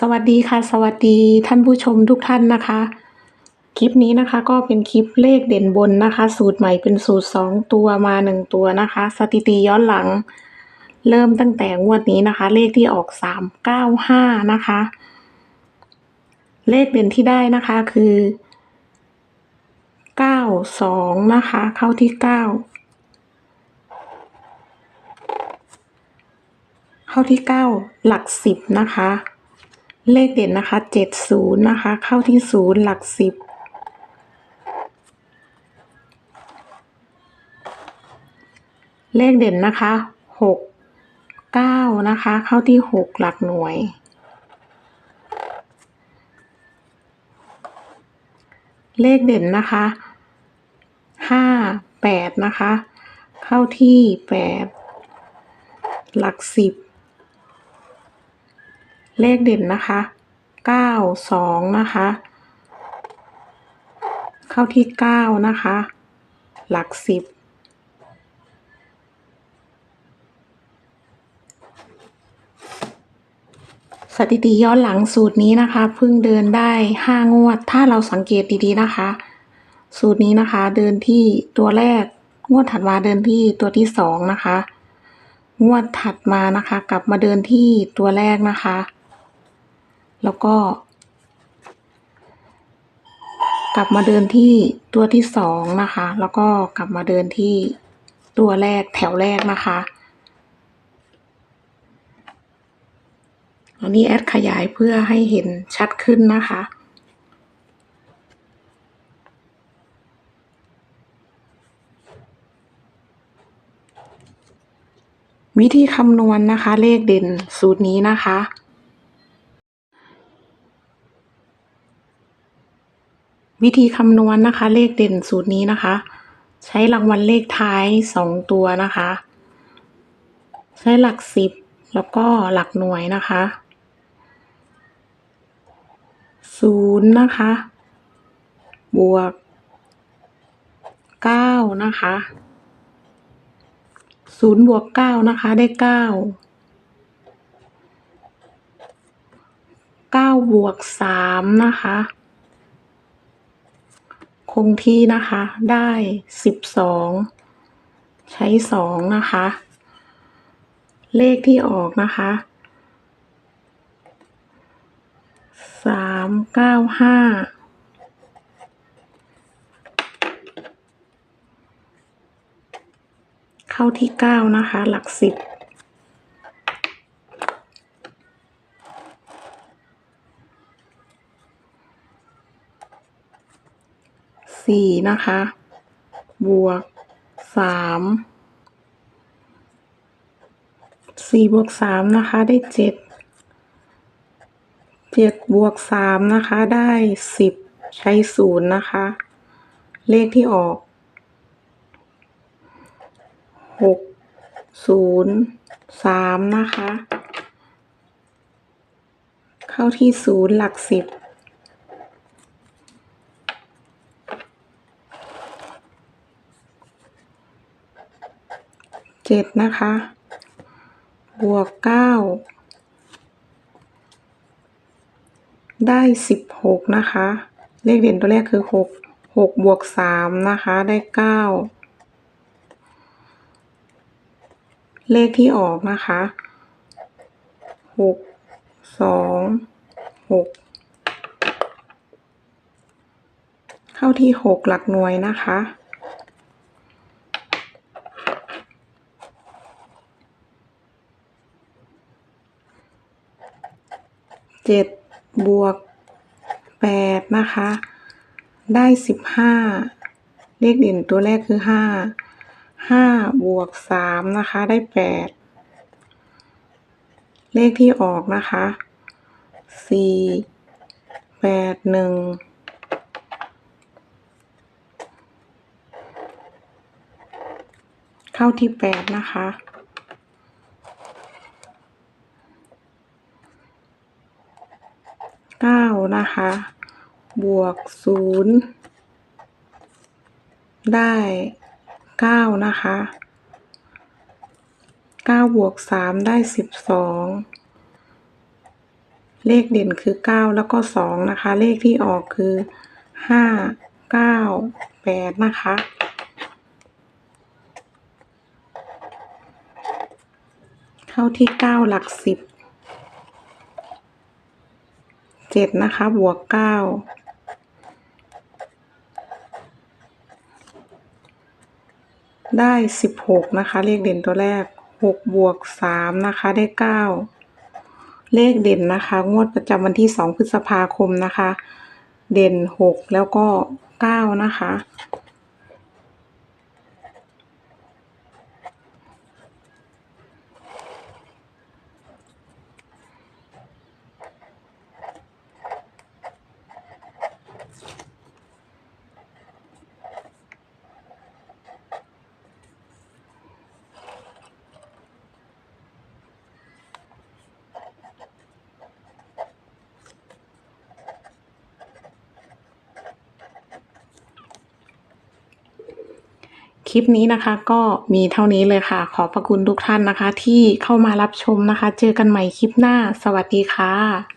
สวัสดีค่ะ สวัสดีท่านผู้ชมทุกท่านนะคะ คลิปนี้นะคะก็เป็นคลิปเลขเด่นบนนะคะ สูตรใหม่เป็นสูตรสองตัวมาหนึ่งตัวนะคะ สถิติย้อนหลัง เริ่มตั้งแต่งวดนี้นะคะ เลขที่ออกสามเก้าห้านะคะ เลขเด่นที่ได้นะคะคือเก้าสองนะคะ เข้าที่เก้าเข้าที่เก้าหลักสิบนะคะ เลขเด่นนะคะเจ็ดศูนย์นะคะ เข้าที่ศูนย์หลักสิบเลขเด่นนะคะหกเก้านะคะ เข้าที่หกหลักหน่วย เลขเด่นนะคะห้าแปดนะคะ เข้าที่แปดหลักสิบ เลขเด่นนะคะเก้าสองนะคะ เข้าที่เก้านะคะ หลักสิบสถิติย้อนหลังสูตรนี้นะคะเพิ่งเดินได้ห้างวด ถ้าเราสังเกตดีๆนะคะ สูตรนี้นะคะเดินที่ตัวแรกงวดถัดมาเดินที่ตัวที่สองนะคะ งวดถัดมานะคะ กลับมาเดินที่ตัวแรกนะคะ แล้วก็ กลับมาเดินที่ตัวที่สองนะคะ แล้วก็กลับมาเดินที่ตัวแรกแถวแรกนะคะอันนี้แอดขยายเพื่อให้เห็นชัดขึ้นนะคะ วิธีคำนวณนะคะ เลขเด่นสูตรนี้นะคะ วิธีคำนวณนะคะ เลขเด่นสูตรนี้นะคะ ใช้รางวัลเลขท้ายสองตัวนะคะ ใช้หลักสิบแล้วก็หลักหน่วยนะคะศูนย์นะคะ บวกเก้านะคะศูนย์บวกเก้านะคะ ได้เก้าเก้าบวกสามนะคะ งที่นะคะ ได้สิบสองใช้สองนะคะ เลขที่ออกนะคะสามเก้าห้าเข้าที่เก้านะคะ หลักสิบ สี่นะคะ บวกสามสี่บวกสามนะคะได้เจ็ดเจ็ดบวกสามนะคะได้สิบใช้ศูนย์นะคะ เลขที่ออกหกศูนย์สามนะคะ เข้าที่ศูนย์หลักสิบ เจ็ดนะคะ บวกเก้าได้สิบหกนะคะ เลขเด่นตัวแรกคือหกหกบวกสามนะคะ ได้เก้าเลขที่ออกนะคะหกสองหกเข้าที่หกหลักหน่วยนะคะ เจ็ดบวกแปดนะคะ ได้สิบห้าเลขเด่นตัวแรกคือห้าห้าบวกสามนะคะ ได้แปดเลขที่ออกนะคะสี่แปดหนึ่งเข้าที่แปดนะคะ เก้า นะคะ บวกศูนย์ได้เก้านะคะเก้าบวกสามได้สิบสองเลขเด่นคือเก้าแล้วก็สองนะคะ เลขที่ออกคือห้าเก้าแปดนะคะเข้าที่เก้าหลักสิบ เจ็ดนะคะ บวกเก้าได้สิบหกนะคะ เลขเด่นตัวแรกหกบวกสามนะคะ ได้เก้าเลขเด่นนะคะ งวดประจำวันที่สองพฤษภาคมนะคะ เด่นหกแล้วก็เก้านะคะ ลิปนี้นะคะ ก็มีเท่านี้เลยค่ะ ขอบพระคุณทุกท่านนะคะ ที่เข้ามารับชมนะคะ เจอกันใหม่คลิปหน้า สวัสดีค่ะ